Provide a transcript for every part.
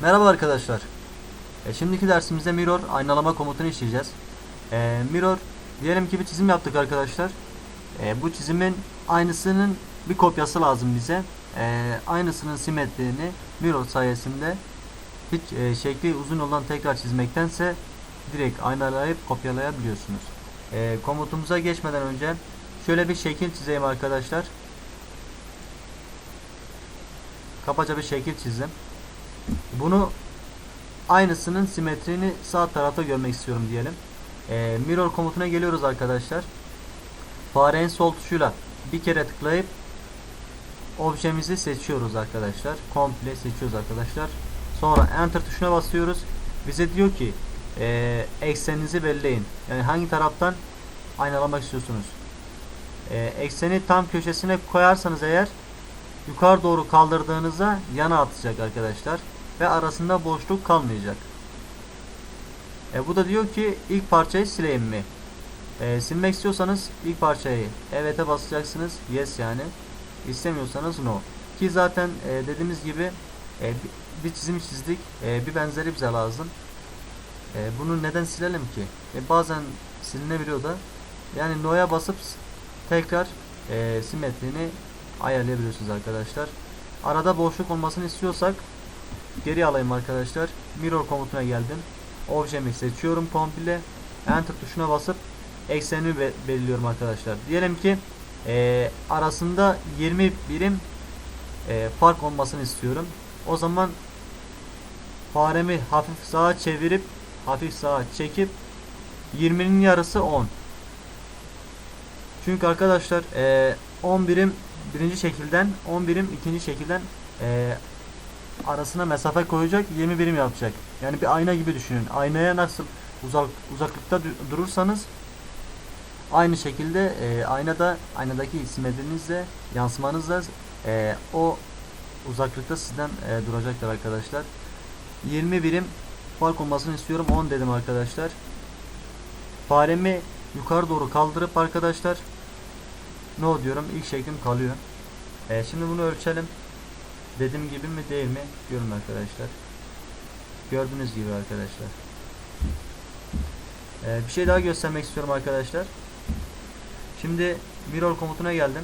Merhaba arkadaşlar. E, şimdiki dersimizde mirror aynalama komutunu işleyeceğiz. E, mirror diyelim ki bir çizim yaptık arkadaşlar. E, bu çizimin aynısının bir kopyası lazım bize. E, aynısının simetriğini mirror sayesinde hiç e, şekli uzun olan tekrar çizmektense direkt aynalayıp kopyalayabiliyorsunuz. E, komutumuza geçmeden önce şöyle bir şekil çizeyim arkadaşlar. Kabaca bir şekil çizdim. Bunu aynısının simetriğini sağ tarafta görmek istiyorum diyelim. Ee, mirror komutuna geliyoruz arkadaşlar. Farenin sol tuşuyla bir kere tıklayıp objemizi seçiyoruz arkadaşlar. Komple seçiyoruz arkadaşlar. Sonra enter tuşuna basıyoruz. Bize diyor ki e, ekseninizi belirleyin. Yani hangi taraftan aynalamak istiyorsunuz. E, ekseni tam köşesine koyarsanız eğer yukarı doğru kaldırdığınızda yana atacak arkadaşlar ve arasında boşluk kalmayacak. E, bu da diyor ki ilk parçayı sileyim mi? E, silmek istiyorsanız ilk parçayı evet'e basacaksınız. Yes yani. İstemiyorsanız no. Ki zaten e, dediğimiz gibi e, bir- bir çizim çizdik. E, bir benzeri bize lazım. E, bunu neden silelim ki? E, bazen silinebiliyor da. Yani no'ya basıp tekrar e, simetriğini ayarlayabiliyorsunuz arkadaşlar. Arada boşluk olmasını istiyorsak geri alayım arkadaşlar. Mirror komutuna geldim. Objemi seçiyorum komple. Enter tuşuna basıp eksenini be- belirliyorum arkadaşlar. Diyelim ki e, arasında 20 birim e, fark olmasını istiyorum. O zaman faremi hafif sağa çevirip hafif sağa çekip 20'nin yarısı 10. Çünkü arkadaşlar e, 10 birim birinci şekilden 10 birim ikinci şekilden e, arasına mesafe koyacak 20 birim yapacak. Yani bir ayna gibi düşünün. Aynaya nasıl uzak uzaklıkta du- durursanız aynı şekilde e, aynada aynadaki simetrinizle yansımanızla e, o uzaklıkta sizden e, duracaktır arkadaşlar. 20 birim fark olmasını istiyorum. 10 dedim arkadaşlar. Faremi yukarı doğru kaldırıp arkadaşlar no diyorum. İlk şeklim kalıyor. E, şimdi bunu ölçelim. Dediğim gibi mi değil mi? Görün arkadaşlar. Gördüğünüz gibi arkadaşlar. Ee, bir şey daha göstermek istiyorum arkadaşlar. Şimdi mirror komutuna geldim.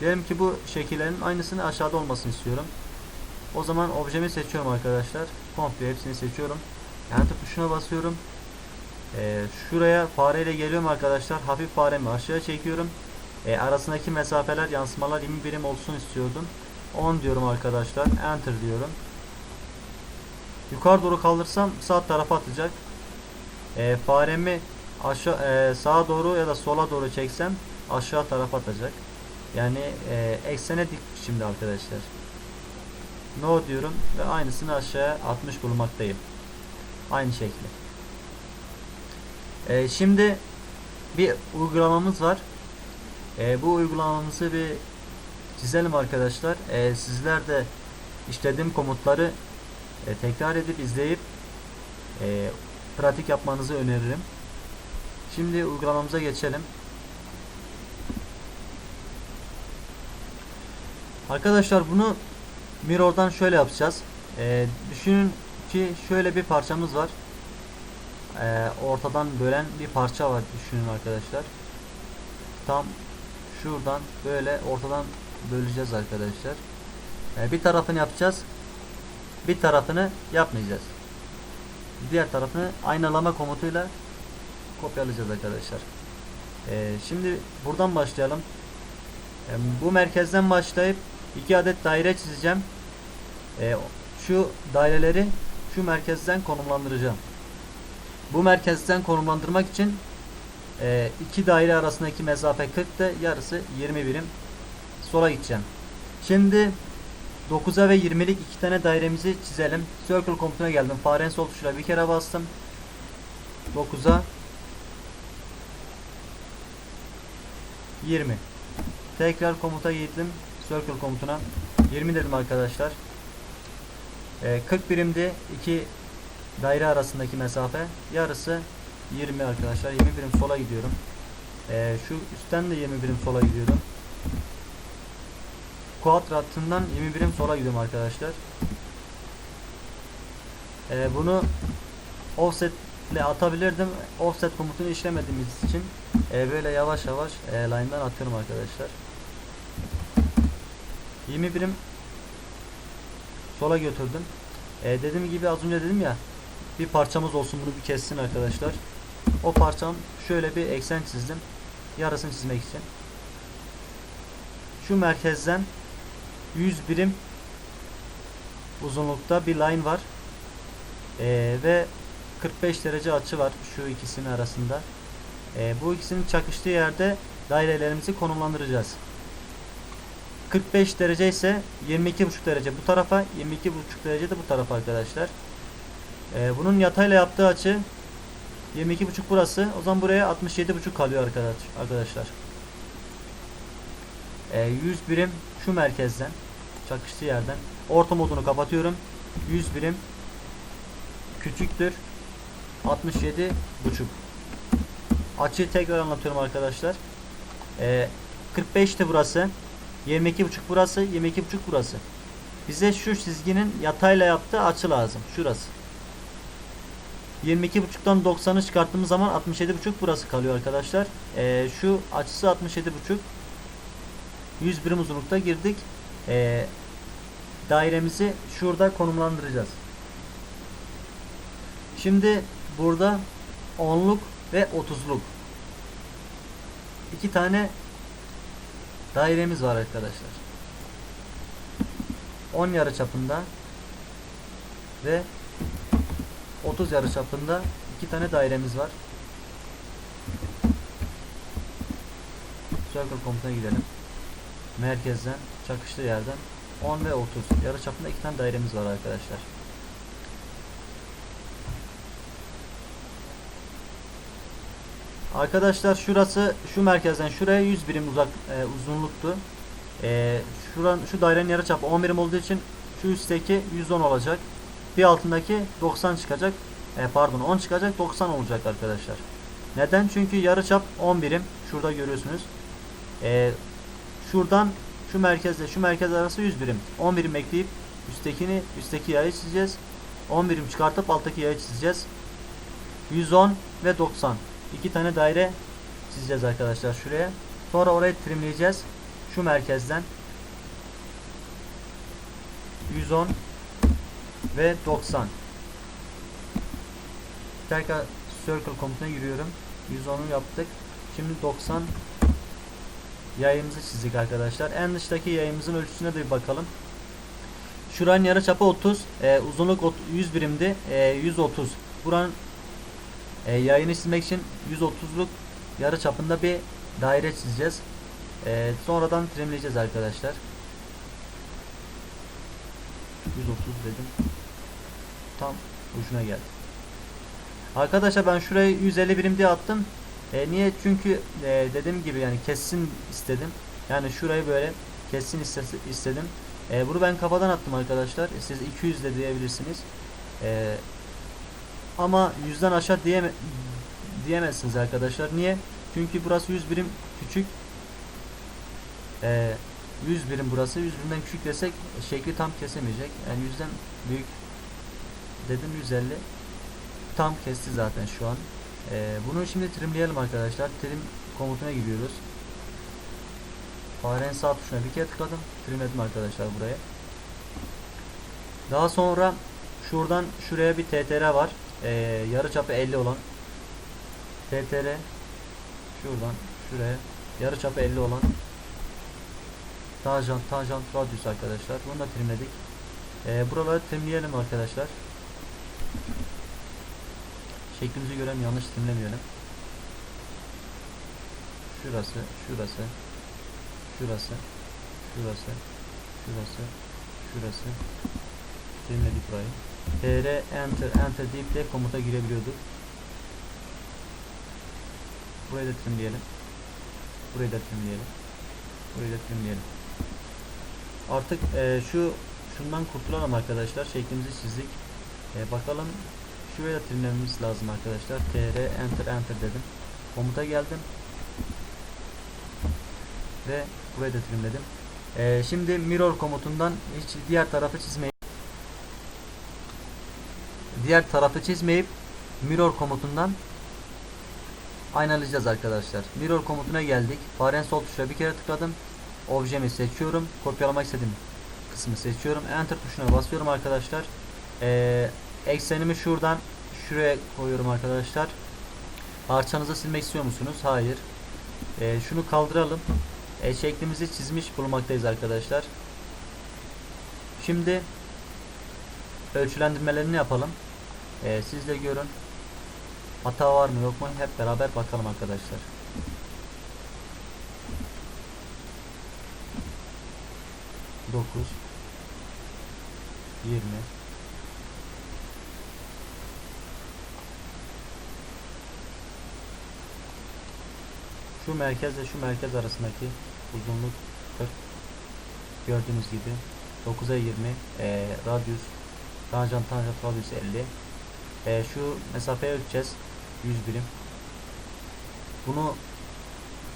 Diyelim ki bu şekillerin aynısını aşağıda olmasını istiyorum. O zaman objemi seçiyorum arkadaşlar. Komple hepsini seçiyorum. Enter tuşuna basıyorum. Ee, şuraya fareyle geliyorum arkadaşlar. Hafif faremi aşağı çekiyorum. Ee, arasındaki mesafeler yansımalar 20 birim olsun istiyordum. 10 diyorum arkadaşlar. Enter diyorum. Yukarı doğru kaldırsam sağ tarafa atacak. E, faremi aşağı e, sağa doğru ya da sola doğru çeksem aşağı tarafa atacak. Yani e, eksene dik şimdi arkadaşlar. No diyorum ve aynısını aşağıya atmış bulunmaktayım. Aynı şekli. E, şimdi bir uygulamamız var. E, bu uygulamamızı bir çizelim arkadaşlar. E, sizler de işlediğim komutları e, tekrar edip izleyip e, pratik yapmanızı öneririm. Şimdi uygulamamıza geçelim. Arkadaşlar bunu Mirror'dan şöyle yapacağız. E, düşünün ki şöyle bir parçamız var. E, ortadan bölen bir parça var düşünün arkadaşlar. Tam şuradan böyle ortadan böleceğiz arkadaşlar. E, bir tarafını yapacağız. Bir tarafını yapmayacağız. Diğer tarafını aynalama komutuyla kopyalayacağız arkadaşlar. E, şimdi buradan başlayalım. E, bu merkezden başlayıp iki adet daire çizeceğim. E, şu daireleri şu merkezden konumlandıracağım. Bu merkezden konumlandırmak için e, iki daire arasındaki mesafe 40 da yarısı 20 birim sola gideceğim. Şimdi 9'a ve 20'lik iki tane dairemizi çizelim. Circle komutuna geldim. Farenin sol tuşuna bir kere bastım. 9'a 20. Tekrar komuta gittim. Circle komutuna. 20 dedim arkadaşlar. Ee, 40 birimdi. iki daire arasındaki mesafe. Yarısı 20 arkadaşlar. 20 birim sola gidiyorum. Ee, şu üstten de 20 birim sola gidiyorum. Kuadratından 20 birim sola gidiyorum arkadaşlar. Ee, bunu offset ile atabilirdim. Offset komutunu işlemediğimiz için e, böyle yavaş yavaş e, line'dan atıyorum arkadaşlar. 20 birim sola götürdüm. E, dediğim gibi az önce dedim ya bir parçamız olsun bunu bir kessin arkadaşlar. O parçam şöyle bir eksen çizdim. Yarısını çizmek için. Şu merkezden 100 birim uzunlukta bir line var. E, ve 45 derece açı var şu ikisinin arasında. E, bu ikisinin çakıştığı yerde dairelerimizi konumlandıracağız. 45 derece ise 22,5 derece bu tarafa, 22,5 derece de bu tarafa arkadaşlar. Ee, bunun yatayla yaptığı açı 22,5 burası. O zaman buraya 67,5 kalıyor arkadaş, arkadaşlar. Ee, 100 birim şu merkezden çakıştığı yerden orta modunu kapatıyorum. 100 birim küçüktür 67,5 Açıyı tekrar anlatıyorum arkadaşlar. Ee, 45 de burası. 22,5 burası, 22,5 burası. Bize şu çizginin yatayla yaptığı açı lazım. Şurası. 22,5'tan 90'ı çıkarttığımız zaman 67,5 burası kalıyor arkadaşlar. Ee, şu açısı 67,5. 100 birim uzunlukta girdik. Ee, dairemizi şurada konumlandıracağız. Şimdi burada 10'luk ve 30'luk iki tane dairemiz var arkadaşlar. 10 yarı çapında ve 30 yarı çapında iki tane dairemiz var. Circle komutuna gidelim. Merkezden, çakıştığı yerden 10 ve 30 yarı çapında iki tane dairemiz var arkadaşlar. Arkadaşlar şurası şu merkezden şuraya 100 birim uzak e, uzunluktu. E, şuran şu dairenin yarıçapı 10 birim olduğu için şu üstteki 110 olacak. Bir altındaki 90 çıkacak. E, pardon 10 çıkacak 90 olacak arkadaşlar. Neden? Çünkü yarıçap 10 birim. Şurada görüyorsunuz. E, şuradan şu merkezle şu merkez arası 100 birim. 10 birim ekleyip üsttekini üstteki yayı çizeceğiz. 10 birim çıkartıp alttaki yayı çizeceğiz. 110 ve 90. İki tane daire çizeceğiz arkadaşlar şuraya. Sonra orayı trimleyeceğiz. Şu merkezden 110 ve 90. Tekrar circle komutuna giriyorum. 110'u yaptık. Şimdi 90 yayımızı çizdik arkadaşlar. En dıştaki yayımızın ölçüsüne de bir bakalım. Şuranın yarıçapı 30, e, uzunluk ot- 100 birimdi. E, 130. Buranın e, yayını çizmek için 130'luk yarı çapında bir daire çizeceğiz. E, sonradan trimleyeceğiz arkadaşlar. 130 dedim. Tam ucuna geldi. Arkadaşlar ben şurayı 150 birim diye attım. E, niye? Çünkü e, dediğim gibi yani kessin istedim. Yani şurayı böyle kessin istedim. E, bunu ben kafadan attım arkadaşlar. Siz 200 de diyebilirsiniz. E, ama yüzden aşağı diyeme diyemezsiniz arkadaşlar. Niye? Çünkü burası 100 birim küçük. Ee, 100 birim burası. 100 birimden küçük desek şekli tam kesemeyecek. Yani yüzden büyük dedim 150. Tam kesti zaten şu an. Ee, bunu şimdi trimleyelim arkadaşlar. Trim komutuna gidiyoruz. Farenin sağ tuşuna bir kere tıkladım. Trimledim arkadaşlar buraya. Daha sonra şuradan şuraya bir TTR var. Ee, yarı çapı 50 olan TTR şuradan şuraya yarı çapı 50 olan Tanjant, tanjant radius arkadaşlar. Bunu da trimledik. Ee, buraları trimleyelim arkadaşlar. Şeklimizi gören yanlış trimlemeyelim. Şurası, şurası, şurası, şurası, şurası, şurası. Trimledik burayı. TR enter enter deyip de komuta girebiliyorduk. Burayı da trimleyelim. Burayı da trimleyelim. Burayı da trimleyelim. Artık e, şu şundan kurtulalım arkadaşlar. Şeklimizi çizdik. E, bakalım şuraya da trimlememiz lazım arkadaşlar. TR enter enter dedim. Komuta geldim. Ve burayı da trimledim. Ee, şimdi mirror komutundan hiç diğer tarafı çizmeyip diğer tarafı çizmeyip mirror komutundan aynalayacağız arkadaşlar. Mirror komutuna geldik. Farenin sol tuşuna bir kere tıkladım. Objemi seçiyorum. Kopyalamak istediğim kısmı seçiyorum. Enter tuşuna basıyorum arkadaşlar. Ee, eksenimi şuradan şuraya koyuyorum arkadaşlar. Parçanızı silmek istiyor musunuz? Hayır. Ee, şunu kaldıralım. E, şeklimizi çizmiş bulunmaktayız arkadaşlar. Şimdi ölçülendirmelerini yapalım. Ee, siz de görün. Hata var mı yok mu hep beraber bakalım arkadaşlar. Dokuz, yirmi, Şu merkezle şu merkez arasındaki uzunluk 40. Gördüğünüz gibi 9'a 20 e, radyus tanjant tanjant radyus 50. E, şu mesafeyi ölçeceğiz 100 birim. Bunu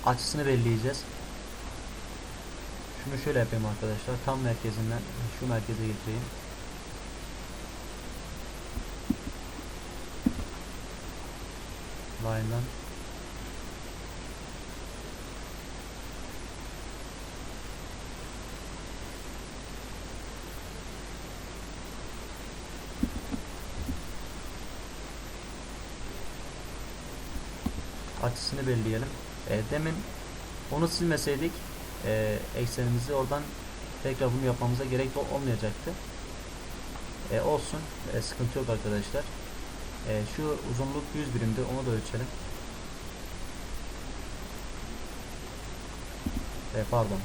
açısını belirleyeceğiz. Şunu şöyle yapayım arkadaşlar. Tam merkezinden şu merkeze getireyim. Line'dan açısını belirleyelim. E, demin onu silmeseydik e, eksenimizi oradan tekrar bunu yapmamıza gerek ol- olmayacaktı. E, olsun. E, sıkıntı yok arkadaşlar. E, şu uzunluk 100 birimdi. Onu da ölçelim. E, pardon.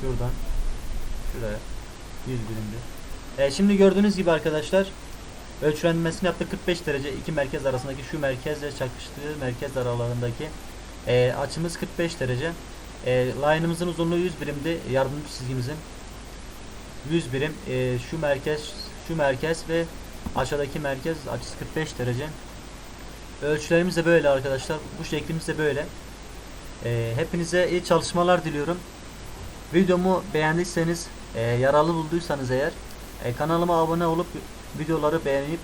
Şuradan şuraya 100 birimdi. E, şimdi gördüğünüz gibi arkadaşlar ölçülenmesini yaptık 45 derece iki merkez arasındaki şu merkezle çakıştığı merkez aralarındaki e, açımız 45 derece. E, line'ımızın uzunluğu 100 birimdi yardımcı çizgimizin 100 birim e, şu merkez şu merkez ve aşağıdaki merkez açısı 45 derece. Ölçülerimiz de böyle arkadaşlar. Bu şeklimiz de böyle. E, hepinize iyi çalışmalar diliyorum. Videomu beğendiyseniz, e, yararlı bulduysanız eğer e, kanalıma abone olup videoları beğenip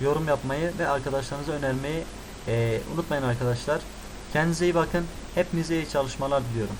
yorum yapmayı ve arkadaşlarınıza önermeyi e, unutmayın arkadaşlar. Kendinize iyi bakın. Hepinize iyi çalışmalar diliyorum.